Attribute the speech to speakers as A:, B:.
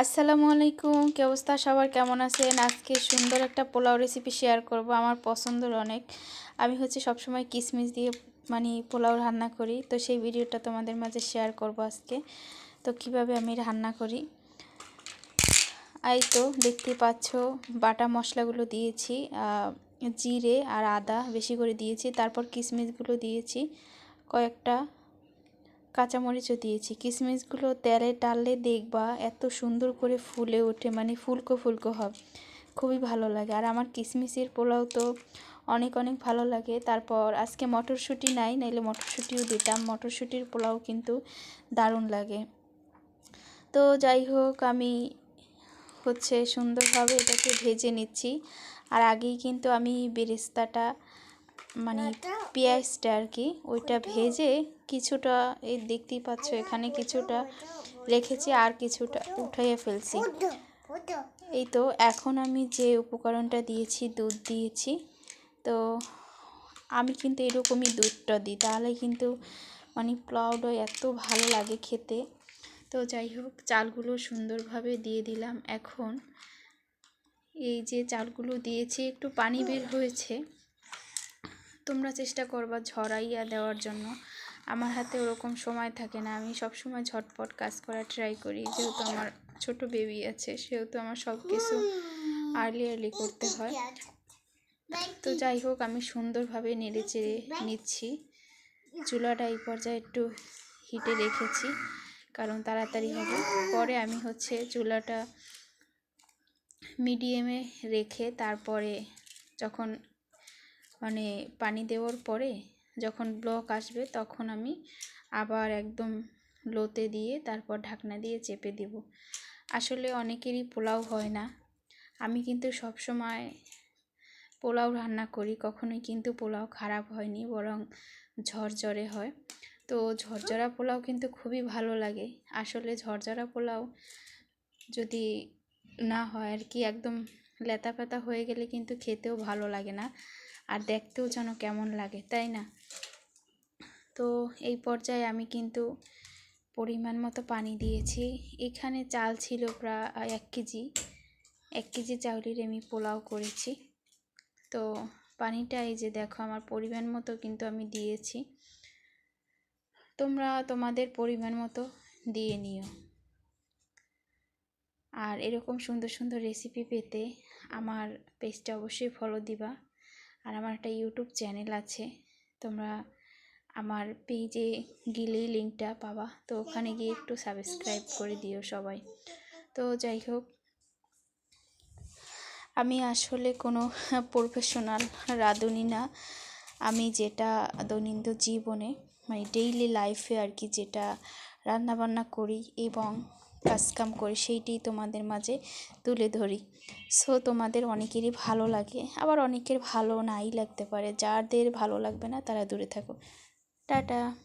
A: আসসালামু আলাইকুম, কি অবস্থা? সবার কেমন আছেন? আজকে সুন্দর একটা পোলাও রেসিপি শেয়ার করব, আমার পছন্দের অনেক। আমি হচ্ছে সবসময় কিশমিশ দিয়ে মানে পোলাও রান্না করি, তো সেই ভিডিওটা তোমাদের মাঝে শেয়ার করব আজকে। তো কীভাবে আমি রান্না করি? এই তো দেখতে পাচ্ছ, বাটা মশলাগুলো দিয়েছি জিরে আর আদা বেশি করে দিয়েছি, তারপর কিশমিশগুলো দিয়েছি, কয়েকটা কাঁচামরিচও দিয়েছি। কিশমিশগুলো তেলে টাললে দেখবা এত সুন্দর করে ফুলে ওঠে মানে ফুলকো ফুলকো হবে খুবই ভালো লাগে। আর আমার কিশমিশের পোলাও তো অনেক অনেক ভালো লাগে। তারপর আজকে মটরশুঁটি নাই, নাইলে মটরশুঁটিও দিতাম। মটরশুঁটির পোলাও কিন্তু দারুণ লাগে। তো যাই হোক, আমি হচ্ছে সুন্দরভাবে এটাকে ভেজে নিচ্ছি। আর আগেই কিন্তু আমি বেরেস্তাটা মানে পেঁয়াজটা আর কি ওইটা ভেজে কিছুটা, এই দেখতেই পাচ্ছ এখানে কিছুটা রেখেছি আর কিছুটা উঠাইয়ে ফেলছি। এই তো, এখন আমি যে উপকরণটা দিয়েছি, দুধ দিয়েছি, তো আমি কিন্তু এরকমই দুধটা দিই। তাহলে কিন্তু মানে প্লাউডও এত ভালো লাগে খেতে। তো যাই হোক, চালগুলো সুন্দরভাবে দিয়ে দিলাম। এখন এই যে চালগুলো দিয়েছি, একটু পানি বের হয়েছে। তোমরা চেষ্টা করবা ঝরাইয়া দেওয়ার জন্য। আমার হাতে ওরকম সময় থাকে না। আমি সব সময় ঝটপট কাজ করার ট্রাই করি। যেহেতু আমার ছোট বেবি আছে, সেহেতু আমার সব কিছু আর্লি আর্লি করতে হয়। তো যাই হোক, আমি সুন্দরভাবে নেড়ে চেড়ে নিচ্ছি। চুলাটা এই পর্যায়ে একটু হিটে রেখেছি, কারণ তাড়াতাড়ি হবে। পরে আমি হচ্ছে চুলাটা মিডিয়ামে রেখে তারপরে যখন মানে পানি দেওয়ার পরে যখন ব্লক আসবে তখন আমি আবার একদম লোতে দিয়ে তারপর ঢাকনা দিয়ে চেপে দেব। আসলে অনেকেরই পোলাও হয় না। আমি কিন্তু সব সময় পোলাও রান্না করি, কখনোই কিন্তু পোলাও খারাপ হয়নি, বরং ঝরঝরে হয়। তো ঝরঝরা পোলাও কিন্তু খুবই ভালো লাগে। আসলে ঝরঝরা পোলাও যদি না হয় আর কি, একদম লেতা পাতা হয়ে গেলে কিন্তু খেতেও ভালো লাগে না। আর দেখতেও যেন কেমন লাগে, তাই না? তো এই পর্যায়ে আমি কিন্তু পরিমাণ মতো পানি দিয়েছি। এখানে চাল ছিল প্রায় এক কেজি। এক কেজি চাউলের আমি পোলাও করেছি। তো পানিটা এই যে দেখো, আমার পরিমাণ মতো কিন্তু আমি দিয়েছি। তোমরা তোমাদের পরিমাণ মতো দিয়ে নিও। আর এরকম সুন্দর সুন্দর রেসিপি পেতে আমার পেজটা অবশ্যই ফলো দিবা। আর আমার একটা ইউটিউব চ্যানেল আছে। তোমরা আমার পেজে গেলেই লিঙ্কটা পাবা। তো ওখানে গিয়ে একটু সাবস্ক্রাইব করে দিও সবাই। তো যাই হোক, আমি আসলে কোনো প্রফেশনাল রাঁধুনি না। আমি যেটা দৈনন্দিন জীবনে মানে ডেইলি লাইফে আর কি যেটা রান্নাবান্না করি এবং কাজকাম করি সেইটি তোমাদের মাঝে তুলে ধরি। সো তোমাদের অনেকেরই ভালো লাগে, আবার অনেকের ভালো নাই লাগতে পারে। যাদের ভালো লাগবে না, তারা দূরে থাকো। টাটা।